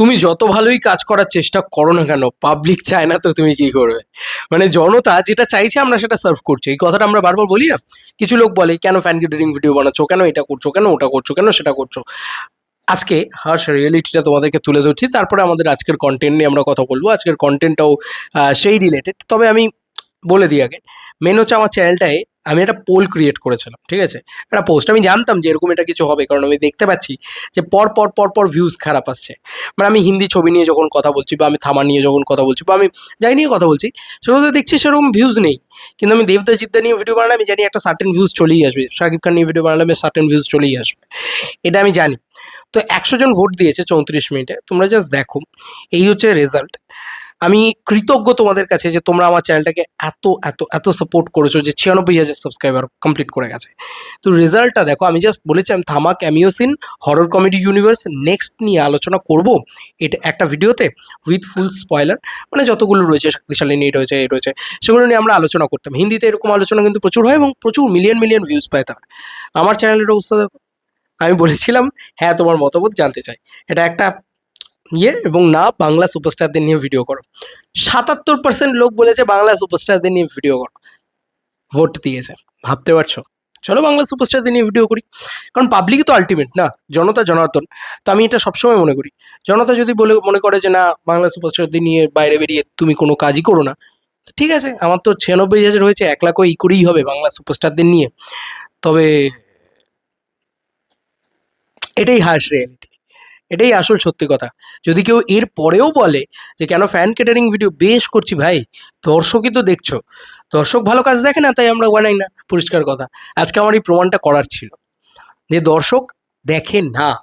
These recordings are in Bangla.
তুমি যত ভালোই কাজ করার চেষ্টা করো না কেন পাবলিক চায় না তো তুমি কি করবে? মানে জনতা যেটা চাইছে আমরা সেটা সার্ভ করছি। এই কথাটা আমরা বারবার বলি না, কিছু লোক বলে, কেন ফ্যান গিডিং ভিডিও বানাচ্ছো? কেন এটা করছ? কেন ওটা করছ? কেন সেটা করছ? আজকে হার্স রিয়েলিটিটা তোমাদেরকে তুলে ধরছি, তারপরে আমাদের আজকের কন্টেন্ট নিয়ে আমরা কথা বলব। আজকের কন্টেন্টটাও সেই রিলেটেড তবে আমি বলে দিই আগে। মেন হচ্ছে আমার চ্যানেলটায় আমি একটা পোল ক্রিয়েট করেছিলাম, ঠিক আছে? একটা পোস্ট আমি জানতাম যে এরকম এটা কিছু হবে, কারণ আমি দেখতে পাচ্ছি যে পর পর পর পর ভিউজ খারাপ আসছে। মানে আমি হিন্দি ছবি নিয়ে যখন কথা বলছি বা আমি থামা নিয়ে যখন কথা বলছি বা আমি যাই নিয়ে কথা বলছি সেগুলোতে দেখছি সেরকম ভিউজ নেই। কিন্তু আমি দেবদা জিদ্দা নিয়ে ভিডিও বানালে আমি জানি একটা সার্টেন ভিউজ চলেই আসবে। শাকিব খান নিয়ে ভিডিও বানালে আমি সার্টেন ভিউজ চলেই আসবে। এটা আমি জানি। তো একশো জন ভোট দিয়েছে চৌত্রিশ মিনিটে। তোমরা জাস্ট দেখো। এই হচ্ছে রেজাল্ট আমি কৃতজ্ঞ তোমাদের কাছে যে তোমরা আমার চ্যানেলটাকে এত এত এত সাপোর্ট করেছ যে ছিয়ানব্বই হাজার সাবস্ক্রাইবার কমপ্লিট করে গেছে। তো রেজাল্টটা দেখো, আমি জাস্ট বলেছি, আমি Thama cameo scene horror comedy universe next নিয়ে আলোচনা করব এটা একটা ভিডিওতে উইথ ফুল স্পয়লার মানে যতগুলো রয়েছে, শক্তিশালী নিয়ে রয়েছে, এ রয়েছে, সেগুলো নিয়ে আমরা আলোচনা করতাম। হিন্দিতে এরকম আলোচনা কিন্তু প্রচুর হয় এবং প্রচুর মিলিয়ন মিলিয়ন ভিউজ পায় তারা। আমার চ্যানেলের অবস্থা দেখো, আমি বলেছিলাম হ্যাঁ তোমার মতামত জানতে চাই। এটা একটা ইয়ে এবং না বাংলা সুপারস্টারদের নিয়ে ভিডিও করো। সাতাত্তর পার্সেন্ট লোক বলেছে বাংলা সুপারস্টারদের নিয়ে ভিডিও করো। ভোট দিয়েছে। ভাবতে পারছ? চলো বাংলা সুপারস্টারদের নিয়ে ভিডিও করি। কারণ পাবলিকই তো আলটিমেট না? জনতা, জনার্দন। তো আমি এটা সবসময় মনে করি। জনতা যদি বলে, মনে করে যে না, বাংলা সুপারস্টারদের নিয়ে বাইরে বেরিয়ে তুমি কোনো কাজই করো না ঠিক আছে, আমার তো ছিয়ানব্বই হাজার হয়েছে, এক লাখও ই করেই হবে বাংলা সুপারস্টারদের নিয়ে। তবে এটাই হার্শ রিয়ালিটি এটাই আসল সত্যি কথা। যদি কেউ এর পরেও বলে যে, কেন ফ্যান ক্যাটারিং ভিডিও বেশ করছি ভাই? দর্শকই তো দেখছ। দর্শক ভালো কাজ দেখে না, তাই আমরা বানাই না। পরিষ্কার কথা। আজকে আমার এই প্রমাণটা করার ছিল। যে, দর্শক দেখে না।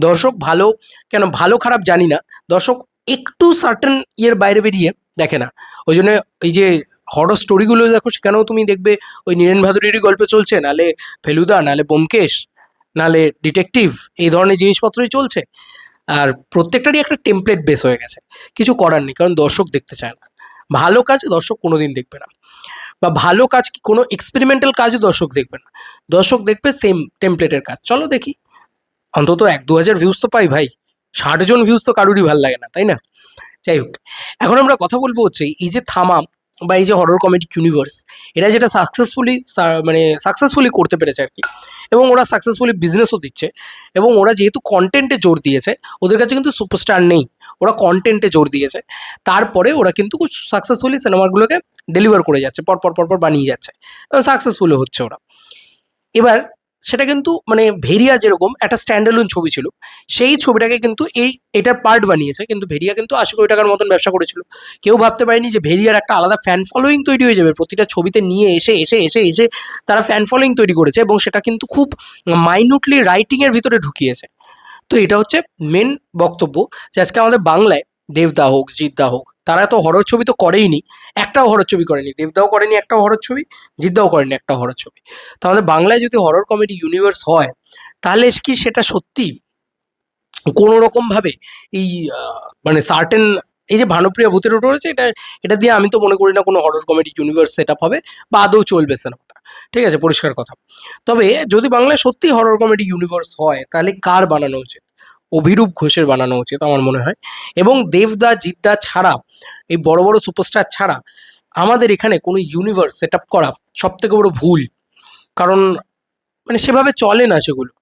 দর্শক ভালো, কেন ভালো খারাপ জানি না। দর্শক একটু সার্টেন ইয়ের বাইরে বেরিয়ে দেখে না। ওই জন্য এই যে হরর স্টোরিগুলো দেখো, সেখানেও তুমি দেখবে ওই নীরেন ভাদুরীরই গল্প চলছে। নালে ফেলুদা, নালে বোমকেশ নালে ডিটেকটিভ এই ধরনের জিনিসপত্রই চলছে। আর প্রত্যেকটারই একটা টেমপ্লেট বেস হয়ে গেছে। কিছু করার নেই, কারণ দর্শক দেখতে চায় না। ভালো কাজ দর্শক কোনো দিন দেখবে না। বা ভালো কাজ কি, কোনো এক্সপেরিমেন্টাল কাজও দর্শক দেখবে না। দর্শক দেখবে সেম টেমপ্লেটের কাজ। চলো দেখি। অন্তত এক, দু হাজার ভিউজ তো পাই ভাই। ষাট জন ভিউজ তো কারোরই ভালো লাগে না, তাই না? যাই হোক, এখন আমরা কথা বলব হচ্ছে এই যে থামাম বা এই যে হরর কমেডি ইউনিভার্স এরা যেটা সাকসেসফুলি মানে সাকসেসফুলি করতে পেরেছে আর কি। এবং ওরা সাকসেসফুলি বিজনেসও দিচ্ছে। এবং ওরা যেহেতু কন্টেন্টে জোর দিয়েছে, ওদের কাছে কিন্তু সুপারস্টার নেই। ওরা কন্টেন্টে জোর দিয়েছে। তারপরে ওরা কিন্তু সাকসেসফুলি সিনেমাগুলোকে ডেলিভার করে যাচ্ছে পর পর পর পর বানিয়ে যাচ্ছে। এবং সাকসেসফুলও হচ্ছে ওরা। এবার সেটা কিন্তু মানে ভেরিয়া যেরকম একটা স্ট্যান্ডার্লোন ছবি ছিল, সেই ছবিটাকে কিন্তু এই, এটার পার্ট বানিয়েছে, কিন্তু ভেরিয়া কিন্তু আশি কোটি টাকার মতন ব্যবসা করেছিল। কেউ ভাবতে পারেনি যে ভেরিয়ার একটা আলাদা ফ্যান ফলোয়িং তৈরি হয়ে যাবে, প্রতিটা ছবিতে নিয়ে এসে এসে এসে এসে তারা ফ্যান ফলোয়িং তৈরি করেছে এবং সেটা কিন্তু খুব মাইনুটলি রাইটিংয়ের ভিতরে ঢুকিয়েছে। তো এটা হচ্ছে মেন বক্তব্য। যে আজকে আমাদের বাংলায় দেবদা হোক জিদ্দা হোক, তারা তো হরর ছবি তো করেই নি একটাও হরর ছবি করেনি। দেবদাও করেনি, একটাও হরর ছবি জিদ্দাও করেনি একটাও হরর ছবি। তো আমাদের বাংলায় যদি হরর কমেডি ইউনিভার্স হয়, তাহলে কি সেটা সত্যি? কোনো রকমভাবে এই মানে সার্টেন এই যে ভানুপ্রিয়া ভূতের ওটা রয়েছে, এটা এটা দিয়ে আমি তো মনে করি না কোনো horror comedy universe set up হবে, বা আদৌ চলবে সিনেমাটা ঠিক আছে, পরিষ্কার কথা। তবে যদি বাংলায় সত্যি হরর কমেডি ইউনিভার্স হয়, তাহলে কার বানানো উচিত? অভিরূপ ঘোষের বানানো উচিত আমার মনে হয়। এবং দেবদা, জিদ্দা ছাড়া, এই বড় বড় সুপারস্টার ছাড়া আমাদের এখানে কোনো ইউনিভার্স সেট আপ করা সব থেকে বড় ভুল। কারণ মানে সেভাবে চলে না সেগুলো।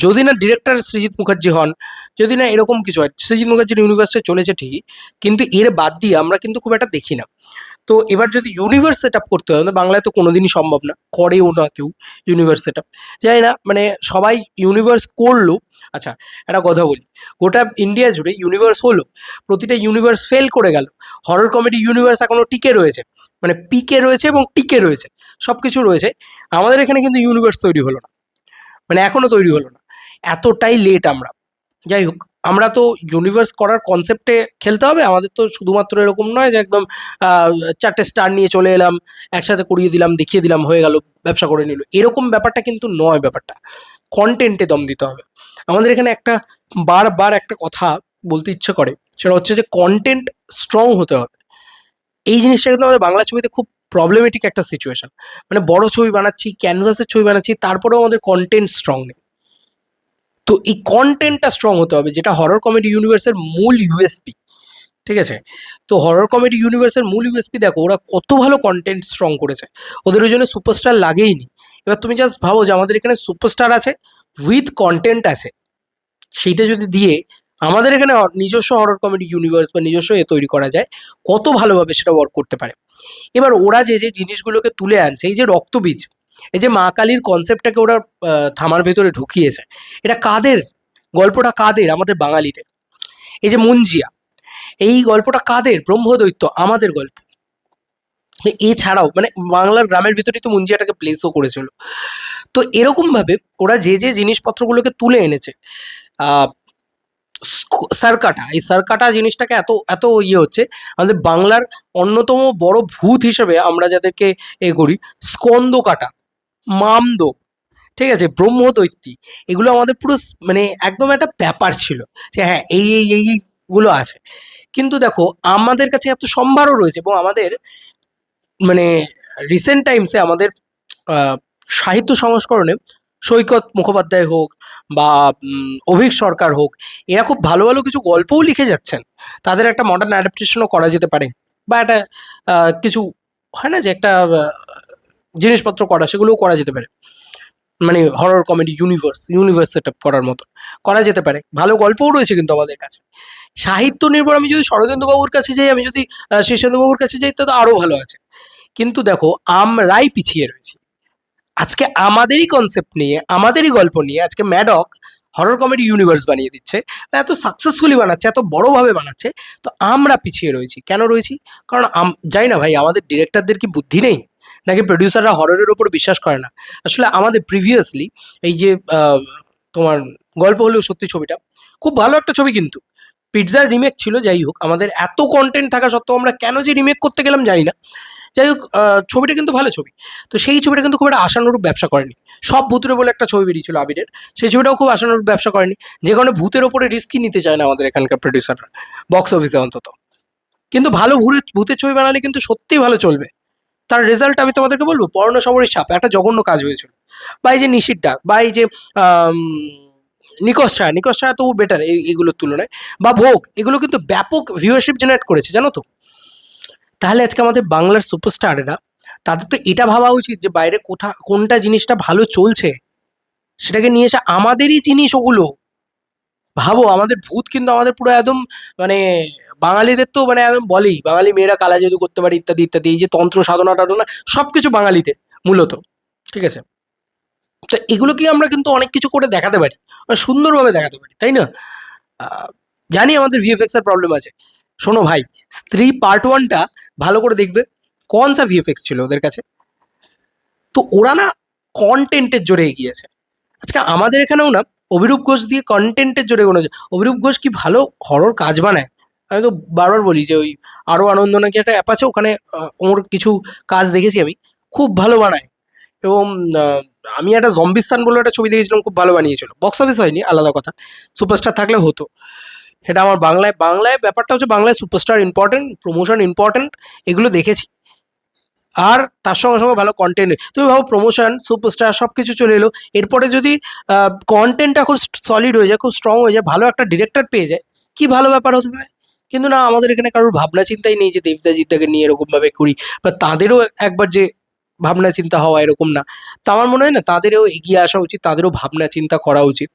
যদি না ডিরেক্টর সৃজিৎ মুখার্জি হন, যদি না এরকম কিছু হয় সৃজিৎ মুখার্জির ইউনিভার্সে চলেছে ঠিকই, কিন্তু এর বাদ দিয়ে আমরা কিন্তু খুব একটা দেখি না। তো এবার যদি ইউনিভার্স সেট আপ করতে হয় আমাদের বাংলায় তো কোনোদিনই সম্ভব না, করেও না কেউ ইউনিভার্স সেট আপ জানি না মানে সবাই ইউনিভার্স করল। আচ্ছা একটা কথা বলি, গোটা ইন্ডিয়া জুড়ে ইউনিভার্স হলো, প্রতিটা ইউনিভার্স ফেল করে গেল। হরর কমেডি ইউনিভার্স এখনও টিকে রয়েছে মানে পিকে রয়েছে এবং টিকে রয়েছে সব কিছু রয়েছে। আমাদের এখানে কিন্তু ইউনিভার্স তৈরি হলো না মানে এখনও তৈরি হলো না, এতটাই লেট আমরা। যাই হোক আমরা তো ইউনিভার্স করার কনসেপ্টে খেলতে হবে, আমাদের তো শুধুমাত্র এরকম নয় যে একদম চারটে স্টার নিয়ে চলে এলাম, একসাথে করিয়ে দিলাম, দেখিয়ে দিলাম, হয়ে গেল, ব্যবসা করে নিল। এরকম ব্যাপারটা কিন্তু নয় ব্যাপারটা। কন্টেন্টে দম দিতে হবে। আমাদের এখানে একটা, বারবার একটা কথা বলতে ইচ্ছে করে, সেটা হচ্ছে যে কন্টেন্ট স্ট্রং হতে হবে। এই জিনিসটা কিন্তু আমাদের বাংলা ছবিতে খুব প্রবলেমেটিক একটা সিচুয়েশন মানে বড় ছবি বানাচ্ছি ক্যানভাসের ছবি বানাচ্ছি, তারপরেও আমাদের কন্টেন্ট স্ট্রং নেই। তো এই কন্টেন্টটা স্ট্রং হতে হবে, যেটা হরর কমেডি ইউনিভার্সের মূল ইউএসপি ঠিক আছে? তো হরর কমেডি ইউনিভার্সের মূল ইউএসপি দেখো, ওরা কত ভালো কন্টেন্ট স্ট্রং করেছে। ওদের ওই জন্য সুপারস্টার লাগেইনি এবার তুমি জাস্ট ভাবো যে আমাদের এখানে সুপারস্টার আছে উইথ কন্টেন্ট আছে। সেইটা যদি দিয়ে আমাদের এখানে নিজস্ব হরর কমেডি ইউনিভার্স বা নিজস্ব এ তৈরি করা যায়, কত ভালোভাবে সেটা ওয়ার্ক করতে পারে। এবার ওরা যে যে জিনিসগুলোকে তুলে আনছে, এই যে রক্তবীজ এই যে মা কালীর কনসেপ্টটাকে ওরা থামার ভেতরে ঢুকিয়েছে, এটা কাদের? গল্পটা কাদের আমাদের বাঙালিদের? এই যে মুঞ্জিয়া, এই গল্পটা কাদের? ব্রহ্মদৈত্য, আমাদের গল্প। এছাড়াও মানে বাংলার গ্রামের ভিতরেই তো মুঞ্জিয়াটাকে প্লেসও করেছিল। তো এরকমভাবে ওরা যে যে জিনিসপত্রগুলোকে তুলে এনেছে সার্কাটা, এই সার্কাটা জিনিসটাকে এত এত ইয়ে হচ্ছে, আমাদের বাংলার অন্যতম বড় ভূত হিসেবে আমরা যাদেরকে এ করি স্কন্দ কাটা মামদো। ঠিক আছে ব্রহ্মদৈত্যী এগুলো আমাদের পুরো মানে একদম একটা ব্যাপার ছিল যে হ্যাঁ এই এই এই, এইগুলো আছে। কিন্তু দেখো, আমাদের কাছে এত সম্ভারও রয়েছে এবং আমাদের মানে রিসেন্ট টাইমসে আমাদের সাহিত্য সংস্করণে সৈকত মুখোপাধ্যায় হোক বা অভিক সরকার হোক, এরা খুব ভালো ভালো কিছু গল্পও লিখে যাচ্ছেন। তাদের একটা মডার্ন অ্যাডাপ্টেশনও করা যেতে পারে। বা একটা কিছু হয় না যে একটা জিনিসপত্র করা সেগুলোও করা যেতে পারে। মানে horror comedy universe universe set করার মতো। করা যেতে পারে। ভালো গল্পও রয়েছে কিন্তু আমাদের কাছে। সাহিত্য নির্ভর আমি যদি শরদিন্দুবাবুর কাছে যাই আমি যদি আহ, শীর্ষেন্দুবাবুর কাছে যাই তা তো আরও ভালো আছে। কিন্তু দেখো আমরাই পিছিয়ে রয়েছি। আজকে আমাদেরই কনসেপ্ট নিয়ে আমাদেরই গল্প নিয়ে আজকে ম্যাডক হরর কমেডি ইউনিভার্স বানিয়ে দিচ্ছে। এত সাকসেসফুলি বানাচ্ছে এত বড়োভাবে বানাচ্ছে তো আমরা পিছিয়ে রয়েছি। কেন রয়েছি? কারণ জানি না ভাই আমাদের ডিরেক্টরদের কি বুদ্ধি নেই? নাকি প্রডিউসাররা হররের ওপর বিশ্বাস করে না? আসলে আমাদের প্রিভিয়াসলি এই যে তোমার গল্প হলেও সত্যি ছবিটা, খুব ভালো একটা ছবি কিন্তু। পিৎজার রিমেক ছিল, যাই হোক, আমাদের এত কন্টেন্ট থাকা সত্ত্বেও আমরা কেন যে রিমেক করতে গেলাম জানি না। যাই হোক ছবিটা কিন্তু ভালো ছবি। তো সেই ছবিটা কিন্তু খুব একটা আশানুরূপ ব্যবসা করেনি। সব ভূতের বলে একটা ছবি বেরিয়েছিল আবিরের। সেই ছবিটাও খুব আশানুরূপ ব্যবসা করেনি। যে কারণে ভূতের ওপরে রিস্কই নিতে চায় না আমাদের এখানকার প্রডিউসাররা বক্স অফিসে অন্তত। কিন্তু ভালো ভূতের ভূতের ছবি বানালে কিন্তু সত্যিই ভালো চলবে। তার রেজাল্ট আমি তোমাদেরকে বলব পর্ণ সবরের সাপ, একটা জঘন্য কাজ হয়েছিল। বা এই যে ডাক, বা এই যে নিকশ ছায়া নিকশ ছায়া তো বেটার এইগুলোর তুলনায়। বা ভোগ, এগুলো কিন্তু ব্যাপক ভিউয়ারশিপ জেনারেট করেছে, জানো তো? তাহলে আজকে আমাদের বাংলার সুপারস্টারেরা তাদের তো এটা ভাবা উচিত যে বাইরে কোথা, কোনটা জিনিসটা ভালো চলছে, সেটাকে নিয়ে এসে আমাদেরই জিনিস ওগুলো। ভাবো, আমাদের ভূত কিন্তু আমাদের পুরো একদম মানে বাঙালিদের তো মানে একদম বলেই, বাঙালি মেয়েরা কালা জাদু করতে পারে ইত্যাদি ইত্যাদি, এই যে তন্ত্র, সাধনা, টাধনা সব কিছু বাঙালিতে মূলত, ঠিক আছে? তো এগুলো কি আমরা কিন্তু অনেক কিছু করে দেখাতে পারি আর সুন্দরভাবে দেখাতে পারি, তাই না? জানি আমাদের ভিএফএক্স এর প্রবলেম আছে। শোনো ভাই, স্ত্রী পার্ট ওয়ানটা ভালো করে দেখবে, কোন সা ভিএফএক্স ছিল ওদের কাছে? তো ওরা না কন্টেন্টের জোরে এগিয়েছে আজকে আমাদের এখানেও না অভিরূপ ঘোষ দিয়ে কন্টেন্টের জোরে কোনো অভিরূপ ঘোষ কি ভালো হরর কাজ বানায়? আমি তো বারবার বলি যে ওই আরও আনন্দ নাকি একটা অ্যাপ আছে, ওখানে ওর কিছু কাজ দেখেছি আমি। খুব ভালো বানায়। এবং আমি একটা জম্বিস্তান বলে একটা ছবি দেখেছিলাম, খুব ভালো বানিয়েছিল। বক্স অফিস হয়নি, আলাদা কথা। সুপারস্টার থাকলে হতো। সেটা আমার বাংলায় বাংলায় ব্যাপারটা হচ্ছে বাংলায় সুপারস্টার ইম্পর্টেন্ট প্রমোশন ইম্পর্টেন্ট এগুলো দেখেছি। আর তার সঙ্গে সঙ্গে ভালো কন্টেন্ট তুমি ভাবো প্রমোশন সুপারস্টার সব কিছু চলে এলো। এরপরে যদি কন্টেন্টটা খুব সলিড হয়ে যায়, খুব স্ট্রং হয়ে যায়, ভালো একটা ডিরেক্টর পেয়ে যায়, কি ভালো ব্যাপার হতে পারে? কিন্তু না, আমাদের এখানে কারোর ভাবনা চিন্তাই নেই যে দেবদাজিৎদাকে নিয়ে এরকমভাবে করি। বা তাদেরও একবার যে ভাবনা চিন্তা হওয়া এরকম না। তা আমার মনে হয় না, তাদেরও এগিয়ে আসা উচিত, তাদেরও ভাবনা চিন্তা করা উচিত।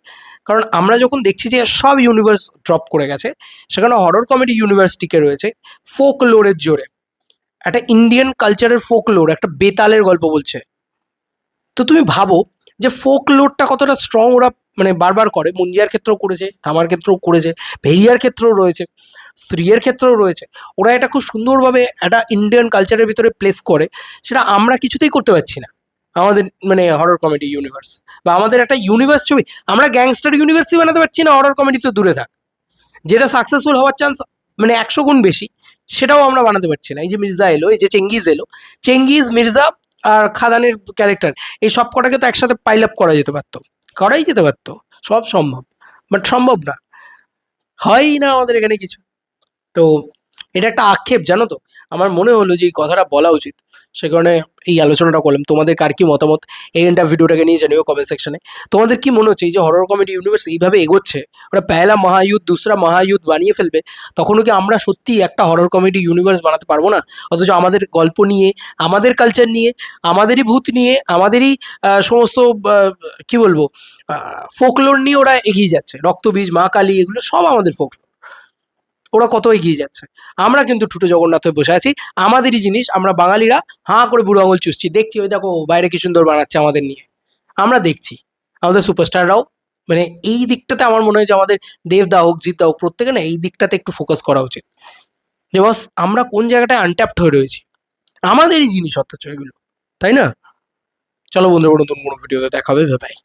কারণ আমরা যখন দেখছি যে সব ইউনিভার্স ড্রপ করে গেছে, সেখানে হরর কমেডি ইউনিভার্স টিকে রয়েছে ফোক লোরের জোরে। একটা ইন্ডিয়ান কালচারের ফোক লোর একটা বেতালের গল্প বলছে। তো তুমি ভাবো যে ফোক লোডটা কতটা স্ট্রং ওরা মানে বারবার করে। মুঞ্জিয়ার ক্ষেত্রেও করেছে থামার ক্ষেত্রেও করেছে ভেরিয়ার ক্ষেত্রেও রয়েছে, স্ত্রীর ক্ষেত্রেও রয়েছে। ওরা এটা খুব সুন্দরভাবে একটা ইন্ডিয়ান কালচারের ভিতরে প্লেস করে, সেটা আমরা কিছুতেই করতে পারছি না। আমাদের মানে হরর কমেডি ইউনিভার্স বা আমাদের একটা ইউনিভার্স ছবি, আমরা গ্যাংস্টার ইউনিভার্সই বানাতে পারছি না হরর কমেডি তো দূরে থাক। যেটা সাকসেসফুল হওয়ার চান্স মানে একশো গুণ বেশি, সেটাও আমরা বানাতে পারছি না। এই যে মির্জা এলো, এই যে চেঙ্গিজ এলো, চেঙ্গিজ, মির্জা আর খাদানের ক্যারেক্টার এই সব কটাকে তো একসাথে পাইল আপ করা যেতে পারতো। করাই যেতে পারতো। সব সম্ভব। বাট সম্ভব না। হয়ই না আমাদের এখানে কিছু। তো এটা একটা আক্ষেপ, জানো তো? আমার মনে হলো যে এই কথাটা বলা উচিত। সে কারণে এই আলোচনাটা করলাম। তোমাদের কার কি মতামত? এই এন্টার ভিডিওটাকে নিয়ে জানিও কমেন্ট সেকশনে তোমাদের কি মনে হচ্ছে এই যে হরর কমেডি ইউনিভার্স এইভাবে এগোচ্ছে? ওরা পয়লা মহায়ুদ্ধ, দুসরা মহায়ুদ্ধ বানিয়ে ফেলবে। তখনও কি আমরা সত্যি একটা হরর কমেডি ইউনিভার্স বানাতে পারব না? অথচ আমাদের গল্প নিয়ে, আমাদের কালচার নিয়ে, আমাদেরই ভূত নিয়ে, আমাদেরই সমস্ত কি বলব? ফোকলোর নিয়ে ওরা এগিয়ে যাচ্ছে। রক্তবীজ, মা কালী, এগুলো সব আমাদের ফোকলোর ওরা কত এগিয়ে যাচ্ছে। আমরা কিন্তু ঠুটো জগন্নাথ হয়ে বসে আছি। আমাদেরই জিনিস, আমরা বাঙালিরা হাঁ করে বুড়ো আঙুল চুষছি। দেখছি, ওই দেখো বাইরে কি সুন্দর বানাচ্ছে আমাদের নিয়ে। আমরা দেখছি। আমাদের সুপারস্টাররাও মানে এই দিকটাতে আমার মনে হয় যে আমাদের দেবদা হোক জিৎ হোক, প্রত্যেকে না এই দিকটাতে একটু ফোকাস করা উচিত। যে বস আমরা কোন জায়গাটায় আনট্যাপড হয়ে রয়েছি? আমাদেরই জিনিস অথচ এগুলো, তাই না? চলো বন্ধু নতুন কোনো ভিডিওতে দেখাবে ভাই